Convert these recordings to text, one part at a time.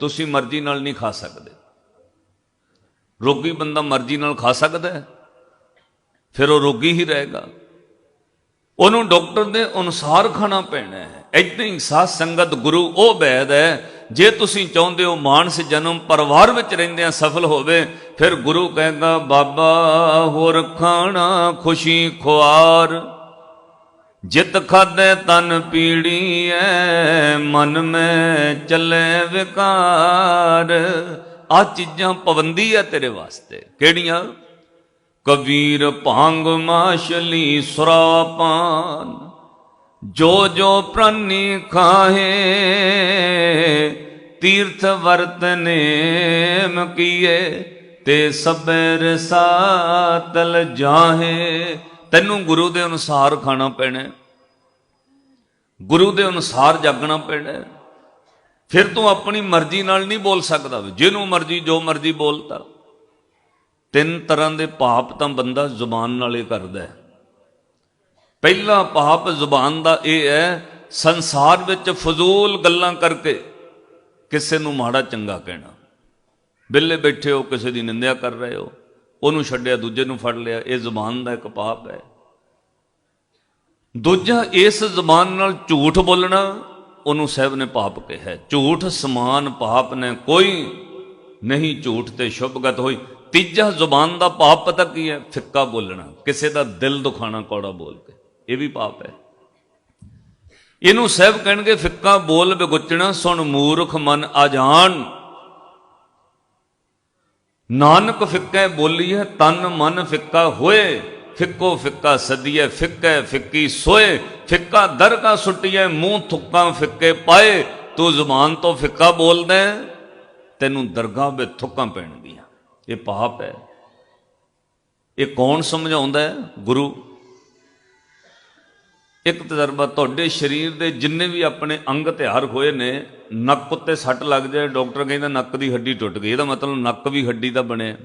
ਤੁਸੀਂ ਮਰਜ਼ੀ ਨਾਲ ਨਹੀਂ ਖਾ ਸਕਦੇ। ਰੋਗੀ ਬੰਦਾ ਮਰਜ਼ੀ ਨਾਲ ਖਾ ਸਕਦਾ ਹੈ, ਫਿਰ ਉਹ ਰੋਗੀ ਹੀ ਰਹੇਗਾ। ਉਹਨੂੰ ਡਾਕਟਰ ਦੇ ਅਨੁਸਾਰ ਖਾਣਾ ਪੈਣਾ ਹੈ। ਇਦਾਂ ਹੀ ਸਾਧ ਸੰਗਤ ਗੁਰੂ ਉਹ ਬੈਦ ਹੈ, ਜੇ ਤੁਸੀਂ ਚਾਹੁੰਦੇ ਹੋ ਮਾਨਸ ਜਨਮ ਪਰਿਵਾਰ ਵਿੱਚ ਰਹਿੰਦਿਆਂ ਸਫਲ ਹੋਵੇ, ਫਿਰ ਗੁਰੂ ਕਹਿੰਦਾ ਬਾਬਾ, ਹੋਰ ਖਾਣਾ ਖੁਸ਼ੀ ਖੁਆਰ। ਜਿਤ ਖਾਦੇ ਤਨ ਪੀੜੀ ਐ ਮਨ ਮੈਂ ਚੱਲੇ ਵਿਕਾਰ। ਆ ਚੀਜ਼ਾਂ ਪਾਬੰਦੀ ਐ ਤੇਰੇ ਵਾਸਤੇ। ਕਿਹੜੀਆਂ? ਕਬੀਰ ਭਾਂਗ ਮਾਸ਼ਲੀ ਸੁਰਾਪਾਨ। ਜੋ ਜੋ ਪ੍ਰਾਨੀ ਖਾਹੇ, ਤੀਰਥ ਵਰਤਨੇ ਮਕੀਏ ਤੇ ਸਬਰ ਸਾਤਲ ਜਾਹੇ। ਤੈਨੂੰ ਗੁਰੂ ਦੇ ਅਨੁਸਾਰ ਖਾਣਾ ਪੈਣਾ। ਗੁਰੂ ਦੇ ਅਨੁਸਾਰ ਜਾਗਣਾ ਪੈਣਾ ਫਿਰ ਤੂੰ ਆਪਣੀ ਮਰਜ਼ੀ ਨਾਲ ਨਹੀਂ ਬੋਲ ਸਕਦਾ। ਜਿਹਨੂੰ ਮਰਜ਼ੀ, ਜੋ ਮਰਜ਼ੀ ਬੋਲਤਾ ਤਿੰਨ ਤਰ੍ਹਾਂ ਦੇ ਪਾਪ ਤਾਂ ਬੰਦਾ ਜ਼ੁਬਾਨ ਨਾਲ ਹੀ ਕਰਦਾ ਹੈ। ਪਹਿਲਾ ਪਾਪ ਜ਼ੁਬਾਨ ਦਾ ਇਹ ਹੈ, ਸੰਸਾਰ ਵਿੱਚ ਫਜ਼ੂਲ ਗੱਲਾਂ ਕਰਕੇ ਕਿਸੇ ਨੂੰ ਮਾੜਾ ਚੰਗਾ ਕਹਿਣਾ। ਬਿੱਲੇ ਬੈਠੇ ਹੋ, ਕਿਸੇ ਦੀ ਨਿੰਦਿਆ ਕਰ ਰਹੇ ਹੋ, ਉਹਨੂੰ ਛੱਡਿਆ, ਦੂਜੇ ਨੂੰ ਫੜ ਲਿਆ, ਇਹ ਜ਼ੁਬਾਨ ਦਾ ਇੱਕ ਪਾਪ ਹੈ। ਦੂਜਾ ਇਸ ਜ਼ੁਬਾਨ ਨਾਲ ਝੂਠ ਬੋਲਣਾ, ਉਹਨੂੰ ਸਾਹਿਬ ਨੇ ਪਾਪ ਕਿਹਾ। ਝੂਠ ਸਮਾਨ ਪਾਪ ਨੇ, ਕੋਈ ਨਹੀਂ ਝੂਠ ਤੇ ਸ਼ੁਭਗਤ ਹੋਈ। ਤੀਜਾ ਜ਼ੁਬਾਨ ਦਾ ਪਾਪ ਪਤਾ ਕੀ ਹੈ? ਫਿੱਕਾ ਬੋਲਣਾ। ਕਿਸੇ ਦਾ ਦਿਲ ਦੁਖਾਣਾ ਕੌੜਾ ਬੋਲ ਕੇ। ਇਹ ਵੀ ਪਾਪ ਹੈ। ਇਹਨੂੰ ਸਾਹਿਬ ਕਹਿਣਗੇ, ਫਿੱਕਾ ਬੋਲ ਬਗੁੱਚਣਾ ਸੁਣ ਮੂਰਖ ਮਨ ਆਜਾਨ ਨਾਨਕ ਫਿੱਕੇ ਹੈ, ਤਨ ਮਨ ਫਿੱਕਾ ਹੋਏ। ਫਿੱਕੋ ਫਿੱਕਾ ਸਦੀਏ, ਫਿੱਕੇ ਫਿੱਕੀ ਸੋਏ, ਫਿੱਕਾ ਦਰਗਾ ਸੁੱਟੀਏ, ਮੂੰਹ ਥੁੱਕਾਂ ਫਿੱਕੇ ਪਾਏ, ਤੂੰ ਜ਼ੁਬਾਨ ਤੋਂ ਫਿੱਕਾ ਬੋਲਦਾ ਤੈਨੂੰ ਦਰਗਾਹ ਵਿੱਚ ਥੁੱਕਾਂ ਪੈਣਗੀਆਂ। ਇਹ ਪਾਪ ਹੈ। ਇਹ ਕੌਣ ਸਮਝਾਉਂਦਾ ਹੈ? ਗੁਰੂ। ਇੱਕ ਤਜਰਬਾ ਤੁਹਾਡੇ ਸਰੀਰ ਦੇ ਜਿੰਨੇ ਵੀ ਆਪਣੇ ਅੰਗ ਤਿਆਰ ਹੋਏ ਨੇ, ਨੱਕ ਉੱਤੇ ਸੱਟ ਲੱਗ ਜਾਏ, ਡਾਕਟਰ ਕਹਿੰਦਾ ਨੱਕ ਦੀ ਹੱਡੀ ਟੁੱਟ ਗਈ। ਇਹਦਾ ਮਤਲਬ ਨੱਕ ਵੀ ਹੱਡੀ ਦਾ ਬਣਿਆ।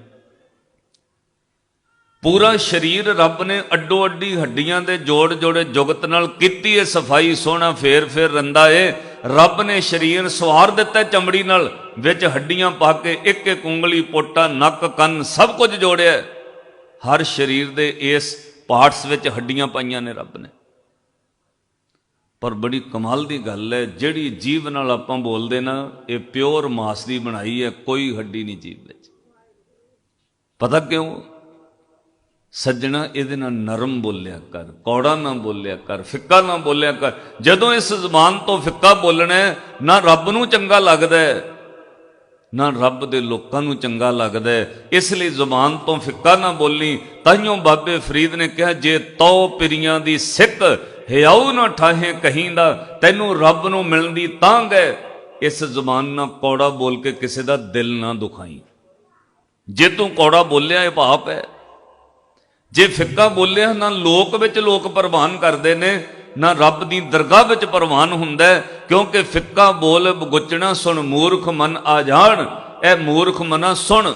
ਪੂਰਾ ਸਰੀਰ ਰੱਬ ਨੇ ਅੱਡੋ ਅੱਡੀ ਹੱਡੀਆਂ ਦੇ ਜੋੜ ਜੋੜੇ ਜੁਗਤ ਨਾਲ ਕੀਤੀ ਏ, ਸਫ਼ਾਈ ਸੋਹਣਾ, ਫੇਰ ਫੇਰ ਰੰਦਾ ਏ। ਰੱਬ ਨੇ ਸਰੀਰ ਸਵਾਰ ਦਿੱਤਾ ਚਮੜੀ ਨਾਲ, ਵਿੱਚ ਹੱਡੀਆਂ ਪਾ ਕੇ ਇੱਕ ਇੱਕ ਉਂਗਲੀ, ਪੋਟਾ, ਨੱਕ, ਕੰਨ ਸਭ ਕੁਝ ਜੋੜਿਆ ਹਰ ਸਰੀਰ ਦੇ ਇਸ ਪਾਰਟਸ ਵਿੱਚ ਹੱਡੀਆਂ ਪਾਈਆਂ ਨੇ ਰੱਬ ਨੇ। ਪਰ ਬੜੀ ਕਮਾਲ ਦੀ ਗੱਲ ਹੈ ਜਿਹੜੀ ਜੀਵ ਨਾਲ ਆਪਾਂ ਬੋਲਦੇ ਨਾ, ਇਹ ਪਿਓਰ ਮਾਸ ਦੀ ਬਣਾਈ ਹੈ ਕੋਈ ਹੱਡੀ ਨਹੀਂ ਜੀਵ ਵਿੱਚ। ਪਤਾ ਕਿਉਂ? ਸੱਜਣਾ ਇਹਦੇ ਨਾਲ ਨਰਮ ਬੋਲਿਆ ਕਰ, ਕੌੜਾ ਨਾ ਬੋਲਿਆ ਕਰ, ਫਿੱਕਾ ਨਾ ਬੋਲਿਆ ਕਰ। ਜਦੋਂ ਇਸ ਜ਼ਬਾਨ ਤੋਂ ਫਿੱਕਾ ਬੋਲਣਾ ਨਾ ਰੱਬ ਨੂੰ ਚੰਗਾ ਲੱਗਦਾ ਨਾ ਰੱਬ ਦੇ ਲੋਕਾਂ ਨੂੰ ਚੰਗਾ ਲੱਗਦਾ ਇਸ ਲਈ ਜ਼ੁਬਾਨ ਤੋਂ ਫਿੱਕਾ ਨਾ ਬੋਲੀ। ਤਾਈਓ ਬਾਬੇ ਫਰੀਦ ਨੇ ਕਿਹਾ, ਜੇ ਤਉ ਪਿਰੀਆਂ ਦੀ ਸਿੱਖ ਹਿਆਉ ਨਾ ਠਾਹੇ ਕਹੀਂਦਾ ਤੈਨੂੰ ਰੱਬ ਨੂੰ ਮਿਲਣ ਦੀ ਤਾਂਗ ਹੈ। ਇਸ ਜ਼ੁਬਾਨ ਨਾਲ ਕੌੜਾ ਬੋਲ ਕੇ ਕਿਸੇ ਦਾ ਦਿਲ ਨਾ ਦੁਖਾਈ। ਜੇ ਤੂੰ ਕੌੜਾ ਬੋਲਿਆ, ਇਹ ਪਾਪ ਹੈ। ਜੇ ਫਿੱਕਾ ਬੋਲਿਆ ਨਾ ਲੋਕ ਵਿੱਚ ਲੋਕ ਪ੍ਰਵਾਨ ਕਰਦੇ ਨੇ, ਨਾ ਰੱਬ ਦੀ ਦਰਗਾਹ ਵਿੱਚ ਪ੍ਰਵਾਨ ਹੁੰਦਾ ਕਿਉਂਕਿ ਫਿੱਕਾ ਬੋਲ, ਗੁੱਚਣਾ ਸੁਣ, ਮੂਰਖ ਮਨ ਆ ਜਾਣ, ਇਹ ਮੂਰਖ ਮਨਾ ਸੁਣ।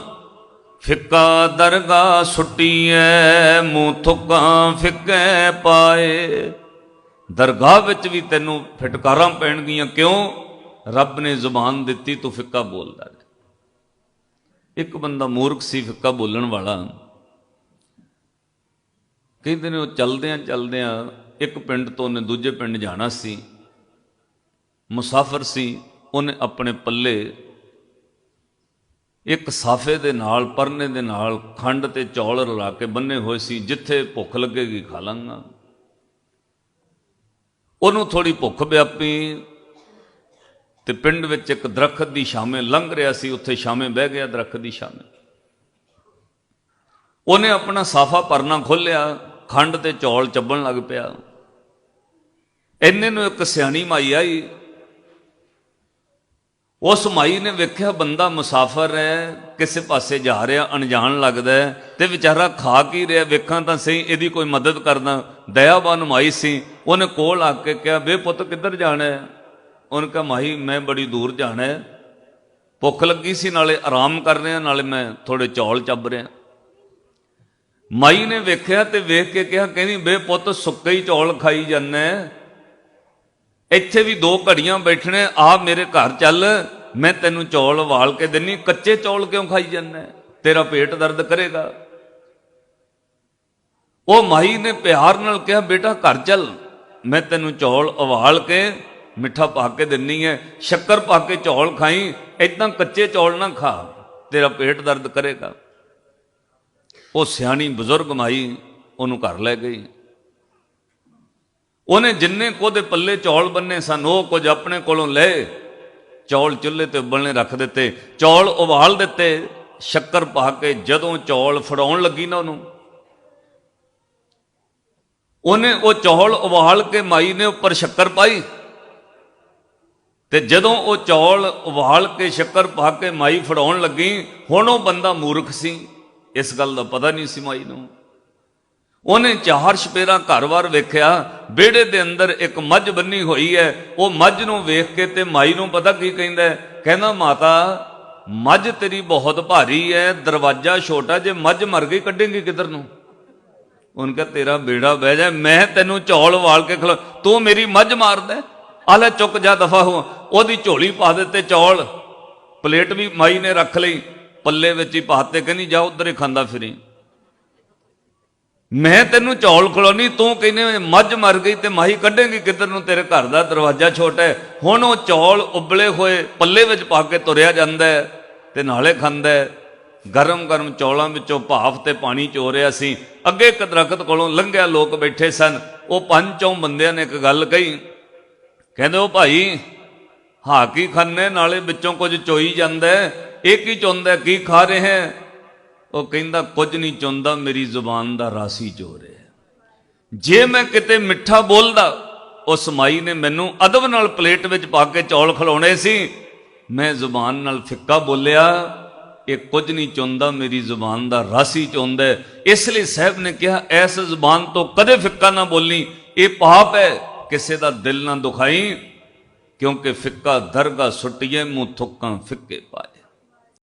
ਫਿੱਕਾ ਦਰਗਾਹ ਸੁੱਟੀਐ, ਮੂੰਹ ਥੁੱਕਾਂ ਫਿੱਕੇ ਪਾਏ। ਦਰਗਾਹ ਵਿੱਚ ਵੀ ਤੈਨੂੰ ਫਟਕਾਰਾਂ ਪੈਣਗੀਆਂ, ਕਿਉਂ? ਰੱਬ ਨੇ ਜ਼ੁਬਾਨ ਦਿੱਤੀ, ਤੂੰ ਫਿੱਕਾ ਬੋਲਦਾ ਇੱਕ ਬੰਦਾ ਮੂਰਖ ਸੀ, ਫਿੱਕਾ ਬੋਲਣ ਵਾਲਾ। ਕਹਿੰਦੇ ਨੇ ਉਹ ਚਲਦਿਆਂ ਚਲਦਿਆਂ ਇੱਕ ਪਿੰਡ ਤੋਂ ਉਹਨੇ ਦੂਜੇ ਪਿੰਡ ਜਾਣਾ ਸੀ। ਮੁਸਾਫਰ ਸੀ। ਉਹਨੇ ਆਪਣੇ ਪੱਲੇ ਇੱਕ ਸਾਫੇ ਦੇ ਨਾਲ, ਪਰਨੇ ਦੇ ਨਾਲ ਖੰਡ ਤੇ ਚੌਲ ਰਲਾ ਕੇ ਬੰਨੇ ਹੋਏ ਸੀ, ਜਿੱਥੇ ਭੁੱਖ ਲੱਗੇਗੀ ਖਾ ਲਾਂਗਾ। ਉਹਨੂੰ ਥੋੜੀ ਭੁੱਖ ਵਿਆਪੀ ਤੇ ਪਿੰਡ ਵਿੱਚ ਇੱਕ ਦਰਖਤ ਦੀ ਛਾਵੇਂ ਲੰਘ ਰਿਹਾ ਸੀ। ਉੱਥੇ ਛਾਵੇਂ ਬਹਿ ਗਿਆ ਦਰਖਤ ਦੀ ਛਾਵੇਂ। ਉਹਨੇ ਆਪਣਾ ਸਾਫਾ ਪਰਨਾ ਖੋਲਿਆ ਖੰਡ ਤੇ ਚੌਲ ਚੱਬਣ ਲੱਗ ਪਿਆ। ਇੰਨੇ ਨੂੰ ਇੱਕ ਸਿਆਣੀ ਮਾਈ ਆਈ। ਉਸ ਮਾਈ ਨੇ ਵੇਖਿਆ ਬੰਦਾ ਮੁਸਾਫਰ ਹੈ, ਕਿਸੇ ਪਾਸੇ ਜਾ ਰਿਹਾ, ਅਣਜਾਣ ਲੱਗਦਾ ਹੈ ਤੇ ਵਿਚਾਰਾ ਖਾ ਕੀ ਰਿਹਾ, ਵੇਖਾਂ ਤਾਂ ਸਹੀ ਇਹਦੀ ਕੋਈ ਮਦਦ ਕਰਦਾ। ਦਇਆਵਾਨ ਮਾਈ ਸੀ, ਉਹਨੇ ਕੋਲ ਆ ਕੇ ਕਿਹਾ, ਵੇ ਪੁੱਤ, ਕਿੱਧਰ ਜਾਣਾ ਹੈ? ਉਹਨੇ ਕਿਹਾ, ਮਾਈ, ਮੈਂ ਬੜੀ ਦੂਰ ਜਾਣਾ ਹੈ। ਭੁੱਖ ਲੱਗੀ ਸੀ, ਨਾਲੇ ਆਰਾਮ ਕਰ ਰਿਹਾ, ਨਾਲੇ ਮੈਂ ਥੋੜੇ ਚੌਲ ਚੱਬ ਰਿਹਾ। ਮਾਈ ਨੇ ਵੇਖਿਆ ਤੇ ਵੇਖ ਕੇ ਕਿਹਾ, ਕਹਿੰਦੀ, ਬੇ ਪੁੱਤ, ਸੁੱਕੇ ਹੀ ਚੌਲ ਖਾਈ ਜਾਂਦਾ ਇੱਥੇ ਵੀ ਦੋ ਘੜੀਆਂ ਬੈਠਣੇ, ਆ ਮੇਰੇ ਘਰ ਚੱਲ, ਮੈਂ ਤੈਨੂੰ ਚੌਲ ਵਾਲ ਕੇ ਦਿੰਨੀ, ਕੱਚੇ ਚੌਲ ਕਿਉਂ ਖਾਈ ਜਾਂਦਾ ਤੇਰਾ ਪੇਟ ਦਰਦ ਕਰੇਗਾ। ਉਹ ਮਾਈ ਨੇ ਪਿਆਰ ਨਾਲ ਕਿਹਾ, ਬੇਟਾ, ਘਰ ਚੱਲ, ਮੈਂ ਤੈਨੂੰ ਚੌਲ ਉਬਾਲ ਕੇ, ਮਿੱਠਾ ਪਾ ਕੇ ਦਿੰਨੀ ਹੈ ਸ਼ੱਕਰ ਪਾ ਕੇ ਚੌਲ ਖਾਈ ਇਦਾਂ ਕੱਚੇ ਚੌਲ ਨਾ ਖਾ, ਤੇਰਾ ਪੇਟ ਦਰਦ ਕਰੇਗਾ। ਉਹ ਸਿਆਣੀ ਬਜ਼ੁਰਗ ਮਾਈ ਉਹਨੂੰ ਘਰ ਲੈ ਗਈ। ਉਹਨੇ ਜਿੰਨੇ ਕੋਦੇ ਪੱਲੇ ਚੌਲ ਬੰਨੇ ਸਨ, ਉਹ ਕੁਝ ਆਪਣੇ ਕੋਲੋਂ ਲਏ। ਚੌਲ ਚੁੱਲ੍ਹੇ ਤੇ ਉਬਲਣੇ ਰੱਖ ਦਿੱਤੇ, ਚੌਲ ਉਬਾਲ ਦਿੱਤੇ। ਸ਼ੱਕਰ ਪਾ ਕੇ ਜਦੋਂ ਚੌਲ ਫੜਾਉਣ ਲੱਗੀ ਨਾ ਉਹਨੂੰ, ਉਹਨੇ ਉਹ ਚੌਲ ਉਬਾਲ ਕੇ ਮਾਈ ਨੇ ਉੱਪਰ ਸ਼ੱਕਰ ਪਾਈ। ਤੇ ਜਦੋਂ ਉਹ ਚੌਲ ਉਬਾਲ ਕੇ ਸ਼ੱਕਰ ਪਾ ਕੇ ਮਾਈ ਫੜਾਉਣ ਲੱਗੀ, ਹੁਣ ਉਹ ਬੰਦਾ ਮੂਰਖ ਸੀ। ਇਸ ਗੱਲ ਦਾ ਪਤਾ ਨਹੀਂ ਸੀ ਮਾਈ ਨੂੰ। ਉਹਨੇ ਚਾਰ ਛਪੇਰਾ ਘਰ-ਵਾਰ ਵੇਖਿਆ, ਵਿਹੜੇ ਦੇ ਅੰਦਰ ਇੱਕ ਮੱਝ ਬੰਨੀ ਹੋਈ ਹੈ। ਉਹ ਮੱਝ ਨੂੰ ਵੇਖ ਕੇ ਤੇ ਮਾਈ ਨੂੰ ਪਤਾ ਕੀ ਕਹਿੰਦਾ ਕਹਿੰਦਾ, ਮਾਤਾ, ਮੱਝ ਤੇਰੀ ਬਹੁਤ ਭਾਰੀ ਹੈ, ਦਰਵਾਜ਼ਾ ਛੋਟਾ ਜੇ ਮੱਝ ਮਰ ਗਈ, ਕੱਢੇਂਗੀ ਕਿੱਧਰ ਨੂੰ? ਉਹਨ ਕਹਾ, ਤੇਰਾ ਬੇੜਾ ਬਹਿ ਜਾ, ਮੈਂ ਤੈਨੂੰ ਚੌਲ ਵਾਲ ਕੇ ਖਿਲਾ, ਤੂੰ ਮੇਰੀ ਮੱਝ ਮਾਰਦਾ ਆ ਲੈ ਚੁੱਕ ਜਾ ਦਫਾ ਹੋ, ਉਹਦੀ ਝੋਲੀ ਪਾ ਦਿੱਤੇ ਚੌਲ ਪਲੇਟ ਵੀ ਮਾਈ ਨੇ ਰੱਖ ਲਈ। ਪੱਲੇ ਵਿੱਚ ਹੀ ਪਾਤੇ ਕਹਿੰਦੀ, ਜਾ ਉਧਰ ਹੀ ਖਾਂਦਾ ਫਿਰੀ। ਮੈਂ ਤੈਨੂੰ ਚੌਲ ਖਲੋਨੀ ਤੂੰ ਕਹਿੰਦੇ ਮੱਝ ਮਰ ਗਈ ਤੇ ਮਾਹੀ ਕੱਢੇਂਗੀ ਕਿੱਧਰ ਨੂੰ, ਤੇਰੇ ਘਰ ਦਾ ਦਰਵਾਜ਼ਾ ਛੋਟਾ ਹੈ। ਹੁਣ ਉਹ ਚੌਲ ਉਬਲੇ ਹੋਏ, ਪੱਲੇ ਵਿੱਚ ਪਾ ਕੇ ਤੁਰਿਆ ਜਾਂਦਾ ਹੈ ਤੇ ਨਾਲੇ ਖਾਂਦਾ ਹੈ। ਗਰਮ ਗਰਮ ਚੌਲਾਂ ਵਿੱਚੋਂ ਭਾਫ ਤੇ ਪਾਣੀ ਚੋ ਰਿਹਾ ਸੀ। ਅੱਗੇ ਇੱਕ ਦਰਖਤ ਕੋਲੋਂ ਲੰਘਿਆ, ਲੋਕ ਬੈਠੇ ਸਨ। ਉਹ ਪੰਜ ਚੋਂ ਬੰਦਿਆਂ ਨੇ ਇੱਕ ਗੱਲ ਕਹੀ। ਕਹਿੰਦੇ, ਉਹ ਭਾਈ, ਹਾਕੀ ਖਾਂਦੇ, ਨਾਲੇ ਵਿੱਚੋਂ ਕੁਝ ਚੋਈ ਜਾਂਦਾ ਇਹ ਕੀ ਚੁੰਦਾ, ਕੀ ਖਾ ਰਹੇ ਹੈ? ਉਹ ਕਹਿੰਦਾ, ਕੁਝ ਨਹੀਂ ਚੁੰਦਾ, ਮੇਰੀ ਜ਼ੁਬਾਨ ਦਾ ਰਾਸੀ ਚੋ ਰਿਹਾ ਜੇ ਮੈਂ ਕਿਤੇ ਮਿੱਠਾ ਬੋਲਦਾ, ਉਸ ਮਾਈ ਨੇ ਮੈਨੂੰ ਅਦਬ ਨਾਲ ਪਲੇਟ ਵਿੱਚ ਪਾ ਕੇ ਚੌਲ ਖਿਲਾਉਣੇ ਸੀ। ਮੈਂ ਜ਼ੁਬਾਨ ਨਾਲ ਫਿੱਕਾ ਬੋਲਿਆ, ਇਹ ਕੁਝ ਨਹੀਂ ਚੁੰਦਾ, ਮੇਰੀ ਜ਼ੁਬਾਨ ਦਾ ਰਾਸੀ ਚੁੰਦਾ ਇਸ ਲਈ ਸਾਹਿਬ ਨੇ ਕਿਹਾ, ਐਸ ਜ਼ੁਬਾਨ ਤੋਂ ਕਦੇ ਫਿੱਕਾ ਨਾ ਬੋਲੀ। ਇਹ ਪਾਪ ਹੈ, ਕਿਸੇ ਦਾ ਦਿਲ ਨਾ ਦੁਖਾਈ, ਕਿਉਂਕਿ ਫਿੱਕਾ ਦਰਗਾ ਸੁੱਟੀਏ, ਮੂੰਹ ਥੁੱਕਾਂ ਫਿੱਕੇ ਪਾਏ।